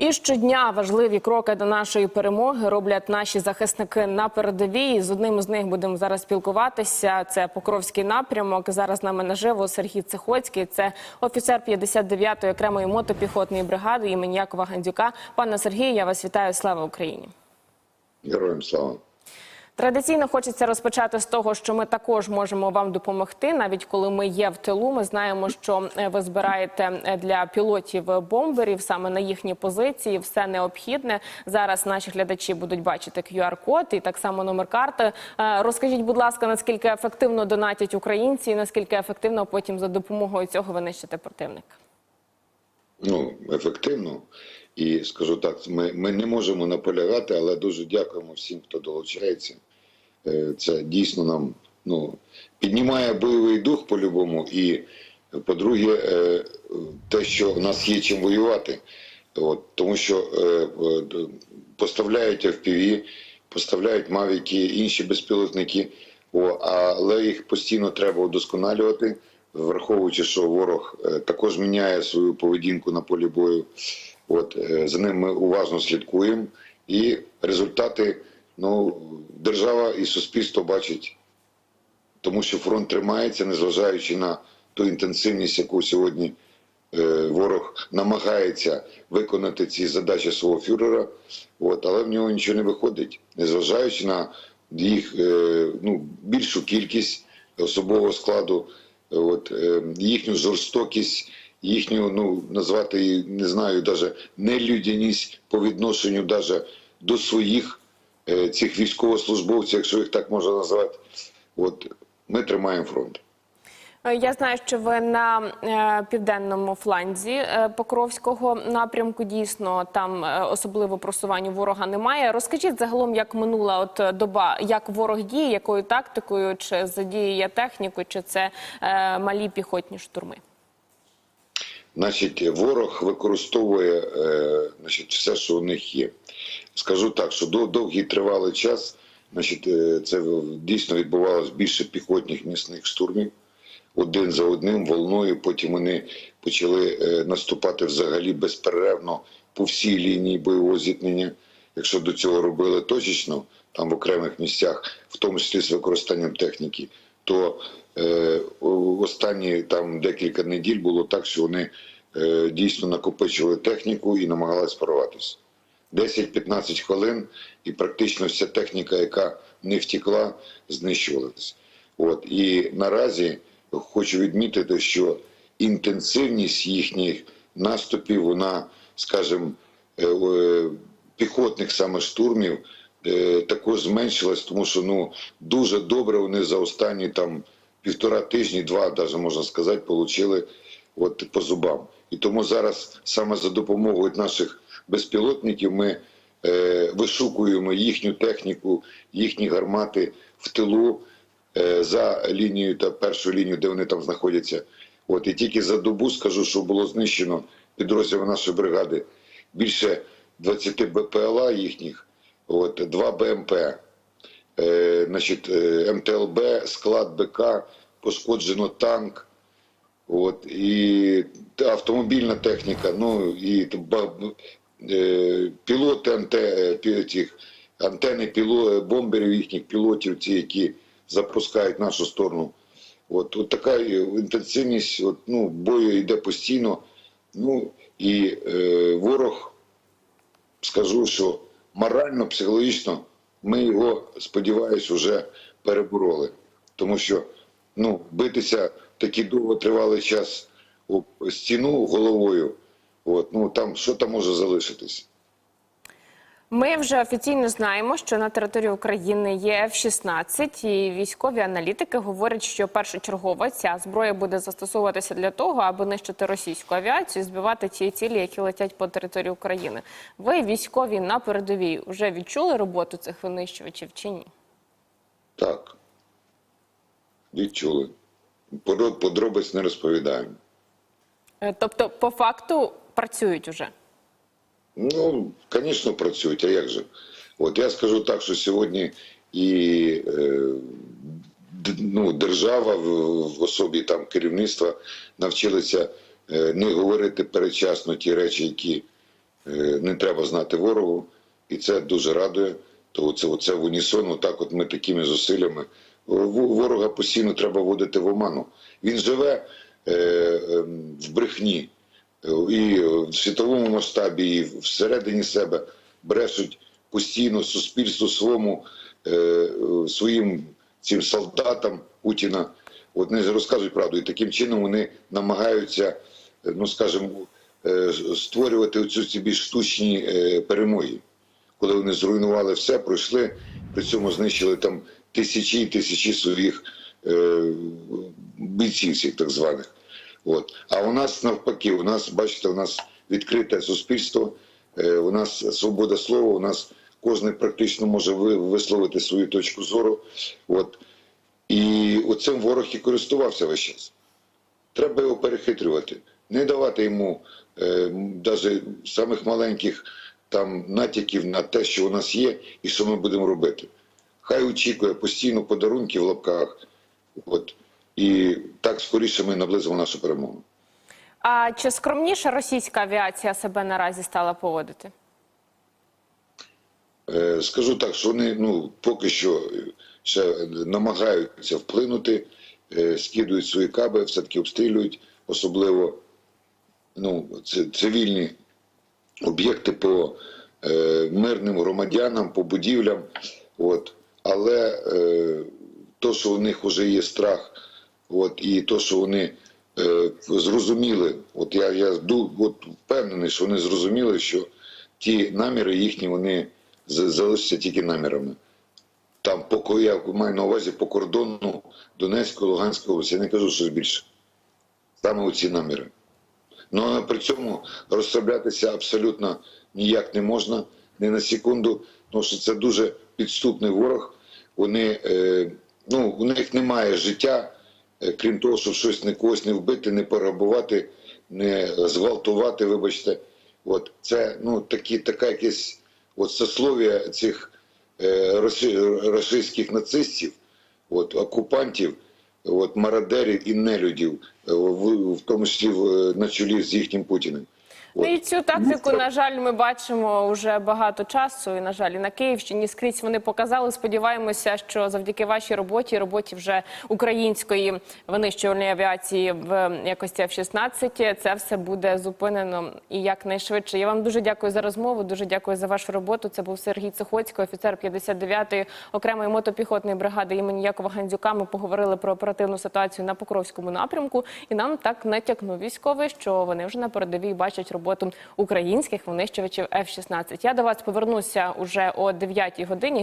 І щодня важливі кроки до нашої перемоги роблять наші захисники на передовій. З одним з них будемо зараз спілкуватися. Це Покровський напрямок. Зараз з нами наживо Сергій Цихоцький. Це офіцер 59-ї окремої мотопіхотної бригади імені Якова Гандюка. Пане Сергію, я вас вітаю. Слава Україні! Героям слава. Традиційно хочеться розпочати з того, що ми також можемо вам допомогти, навіть коли ми є в тилу. Ми знаємо, що е, ви збираєте е, для пілотів бомберів саме на їхні позиції. Все необхідне зараз. Наші глядачі будуть бачити QR-код і так само номер карти. Е, Розкажіть, будь ласка, наскільки ефективно донатять українці, і наскільки ефективно потім за допомогою цього винищити противника? Ну, ефективно. І скажу так, ми, ми не можемо наполягати, але дуже дякуємо всім, хто долучається. Е, Це дійсно нам ну, піднімає бойовий дух по-любому. І, по-друге, е, те, що в нас є чим воювати. От, тому що е, поставляють FPV, поставляють мавіки, інші безпілотники, але їх постійно треба удосконалювати, враховуючи, що ворог також міняє свою поведінку на полі бою. От, за ним ми уважно слідкуємо, і результати ну, держава і суспільство бачить тому що фронт тримається, незважаючи на ту інтенсивність, яку сьогодні е, ворог намагається виконати ці задачі свого фюрера, от, але в нього нічого не виходить, незважаючи на їх е, ну, більшу кількість особового складу, от, е, їхню жорстокість, їхню, ну, назвати її, не знаю, даже нелюдяність по відношенню даже до своїх цих військовослужбовців, якщо їх так можна назвати. От ми тримаємо фронт. Е, Я знаю, що ви на е, південному фланзі е, Покровського напрямку. Дійсно, там е, особливо просування ворога немає. Розкажіть загалом, як минула от е, доба, як ворог діє, якою тактикою, чи задіює техніку, чи це е, малі піхотні штурми? Значить, ворог використовує е, значить, все, що у них є. Скажу так, що до довгий тривалий час, значить, е, це дійсно відбувалося більше піхотних місних штурмів один за одним волною. Потім вони почали е, наступати взагалі безперервно по всій лінії бойового зіткнення. Якщо до цього робили точечно, там в окремих місцях, в тому числі з використанням техніки, то е, останні там декілька неділь було так, що вони е, дійсно накопичували техніку і намагалися порватися. 10-15 хвилин, і практично вся техніка, яка не втекла, знищувалася. От і наразі хочу відмітити, що інтенсивність їхніх наступів, вона, скажімо, е, е, піхотних саме штурмів також зменшилась, тому що ну дуже добре вони за останні там півтора тижні, два, навіть можна сказати, отримали от по зубам. І тому зараз саме за допомогою наших безпілотників ми е, вишукуємо їхню техніку, їхні гармати в тилу е, за лінією та першу лінію, де вони там знаходяться. От і тільки за добу скажу, що було знищено підрозділами нашої бригади більше 20 БПЛА їхніх, от два БМП, е, значить, е, МТЛБ, склад БК, пошкоджено танк. От, і автомобільна техніка, ну і ба- е, пілоти анте, тих, антени піло, бомберів їхніх пілотів, ці, які запускають нашу сторону. От, от така е, інтенсивність от, ну, бою йде постійно. Ну і е, ворог, скажу, що морально, психологічно ми його, сподіваюся, вже перебороли. Тому що ну, битися такий довго тривалий час у стіну головою, от, ну там що там може залишитись? Ми вже офіційно знаємо, що на території України є F-16, і військові аналітики говорять, що першочергово ця зброя буде застосовуватися для того, аби нищити російську авіацію, і збивати ті цілі, які летять по території України. Ви військові на передовій вже відчули роботу цих винищувачів чи ні? Так. Відчули. Подробиць не розповідаємо. Е, Тобто, по факту працюють уже. Ну, звісно, працюють, а як же? От я скажу так, що сьогодні і е, ну, держава в, особі там керівництва навчилися е, не говорити передчасно ті речі, які е, не треба знати ворогу, і це дуже радує. То це, це в унісон, так от ми такими зусиллями. Ворога постійно треба вводити в оману. Він живе е, е, в брехні і в світовому масштабі, і всередині себе брешуть постійно суспільству своєму, е, своїм цим солдатам Путіна. От не розказують правду, і таким чином вони намагаються, ну скажімо, е, створювати оцю ці більш штучні е, перемоги коли вони зруйнували все, пройшли, при цьому знищили там тисячі і тисячі своїх бійців, цих так званих. От. А у нас навпаки, у нас, бачите, у нас відкрите суспільство, е, у нас свобода слова, у нас кожен практично може висловити свою точку зору. От. І оцим ворог і користувався весь час. Треба його перехитрювати, не давати йому е, навіть самих маленьких там натяків на те, що у нас є, і що ми будемо робити. Хай очікує постійно подарунки в лапках. От. І так скоріше ми наблизимо нашу перемогу. А чи скромніше російська авіація себе наразі стала поводити? Е, Скажу так, що вони ну, поки що ще намагаються вплинути, е, скидують свої каби, все-таки обстрілюють, особливо ну, цивільні об'єкти по е, мирним громадянам, по будівлям. От. Але е, то, що у них вже є страх, от, і то, що вони е, зрозуміли, от я, я от, впевнений, що вони зрозуміли, що ті наміри їхні вони залишаться тільки намірами. Там по я маю на увазі по кордону Донецької, Луганської області. Я не кажу щось більше. Саме оці наміри. Ну але при цьому розслаблятися абсолютно ніяк не можна, ні на секунду, тому що це дуже підступний ворог. Вони, е, ну, у них немає життя, крім того, щоб щось не когось не вбити, не пограбувати, не зґвалтувати, вибачте. От це ну такі, така якесь от сослов'я цих е, росі- російських нацистів, от окупантів, от мародерів і нелюдів, е, в, в тому числі в, на чолі з їхнім Путіним. Ну і цю тактику, на жаль, ми бачимо вже багато часу. І на жаль, і на Київщині скрізь вони показали. Сподіваємося, що завдяки вашій роботі, роботі вже української винищувальної авіації в якості F-16, це все буде зупинено і якнайшвидше. Я вам дуже дякую за розмову. Дуже дякую за вашу роботу. Це був Сергій Цихоцький, офіцер 59-ї окремої мотопіхотної бригади імені Якова Гандзюка. Ми поговорили про оперативну ситуацію на Покровському напрямку, і нам так натякнув військовий, що вони вже на передовій бачать роботу українських винищувачів F-16. Я до вас повернуся уже о 9-й годині.